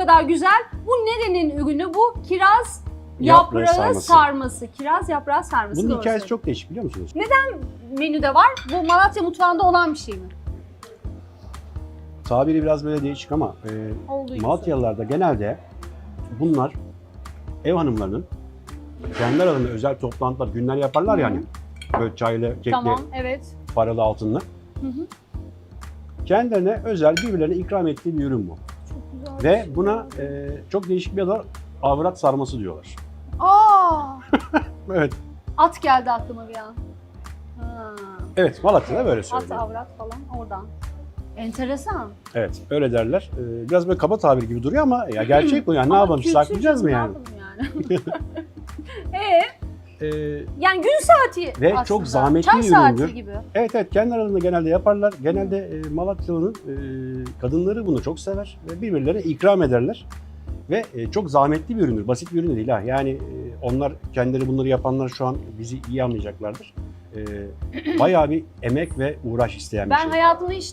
kadar güzel. Bu nerenin ürünü? Bu kiraz Yaprağı yaprağı sarması. sarması. Kiraz yaprağı sarması. Bunun doğru hikayesi çok değişik biliyor musunuz? menüde var. Bu Malatya mutfağında olan bir şey mi? Tabiri biraz böyle değişik ama e, Olduğu Malatyalılarda genelde bunlar ev hanımlarının kendi aralarında özel toplantılar, günler yaparlar hı. yani. Böyle çaylı, kekli, Tamam, evet. paralı, altınlı. Hı hı. Kendilerine özel birbirlerine ikram ettiği bir ürün bu. Ve buna e, çok değişik bir adı var. Avrat sarması diyorlar. Aa! Evet. At geldi aklıma bir an. Ha. Evet Malatya'da böyle At, söylüyor. avrat falan oradan. Enteresan. Evet öyle derler. E, biraz böyle kaba tabir gibi duruyor ama ya gerçek bu yani ne yapalım kültür saklayacağız mı ne yani? yapalım yani? E, yani gün saati Ve aslında. çok zahmetli Çay bir saati üründür. gibi. Evet evet kendi aralarında genelde yaparlar. Genelde e, Malatyalı'nın e, kadınları bunu çok sever ve birbirlerine ikram ederler. Ve e, çok zahmetli bir üründür. Basit bir ürün de değil ha. Yani e, onlar kendileri bunları yapanlar şu an bizi iyi anlayacaklardır. E, bayağı bir emek ve uğraş isteyen bir Ben şey. hayatımda hiç